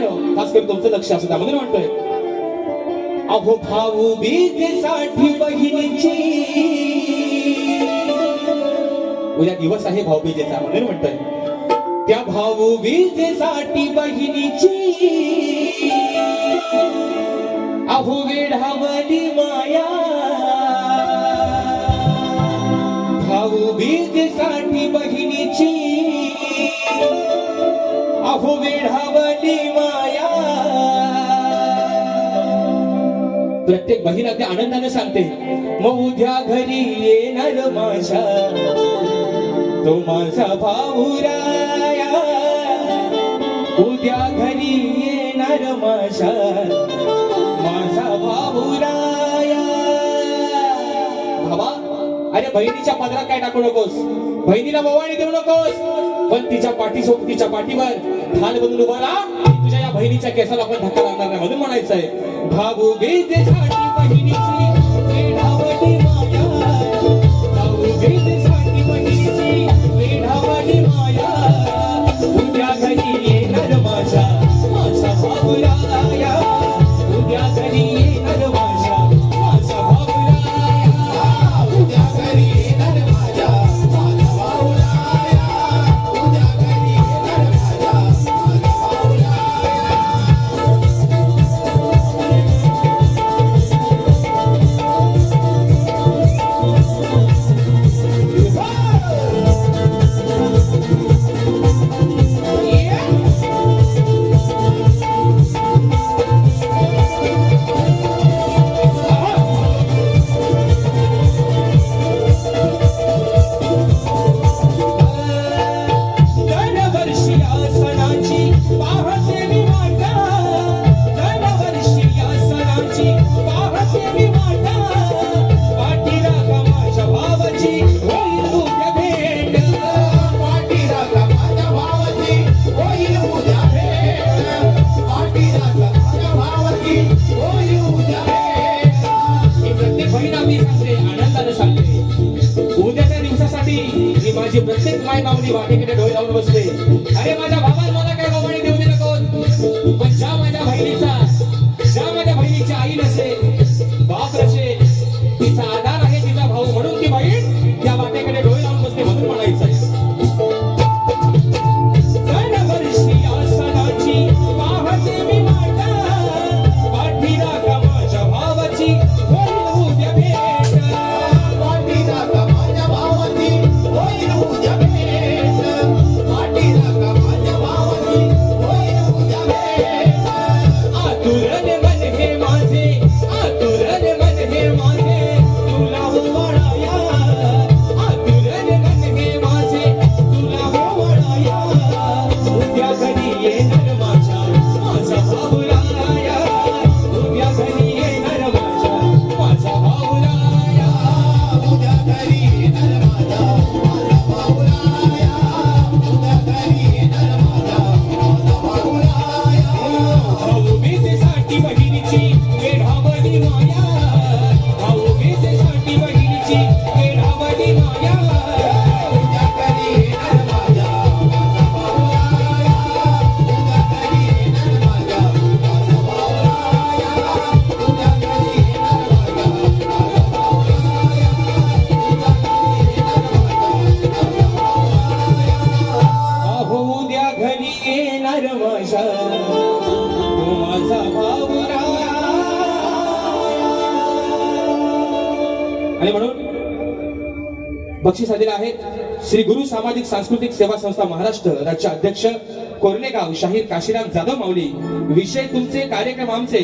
गाणं खास करून तुमचं लक्ष असं त्यामध्ये म्हणतोय. अहो भाऊ बीजसाठी बहिणीची. उद्या दिवस आहे भाऊ बीजेचा मंदिर म्हणतोय. त्या भाऊ बीजेसाठी बहिणीची. अहो वेढावली माया. अहो वेढावली माया. प्रत्येक बहीण अगदी आनंदाने सांगते मग उद्या घरी येणार माझ्या. तो माझा भाऊराया. उद्या घरी येणार माझ्या. माझा भाऊराया. अरे बहिणीच्या पदरात काय टाकू नकोस. बहिणीला मोवाणी देऊ नकोस. पण तिच्या पाठीसोबत तिच्या पाठीवर ढाल बनून उभा तुझ्या या बहिणीच्या केसाला आपण धक्का लागणार नाही म्हणून म्हणायचंय. भाऊ बहिणीची. अशी प्रत्येक माय मागणी वाटेकडे डोळे लावून बसले. आणि म्हणून बक्षीस आलेलं आहे श्री गुरु सामाजिक सांस्कृतिक सेवा संस्था महाराष्ट्र राज्य अध्यक्ष कोर्लेगाव शाहीर काशीराम जाधव माऊली. विषय तुमचे कार्यक्रम आमचे.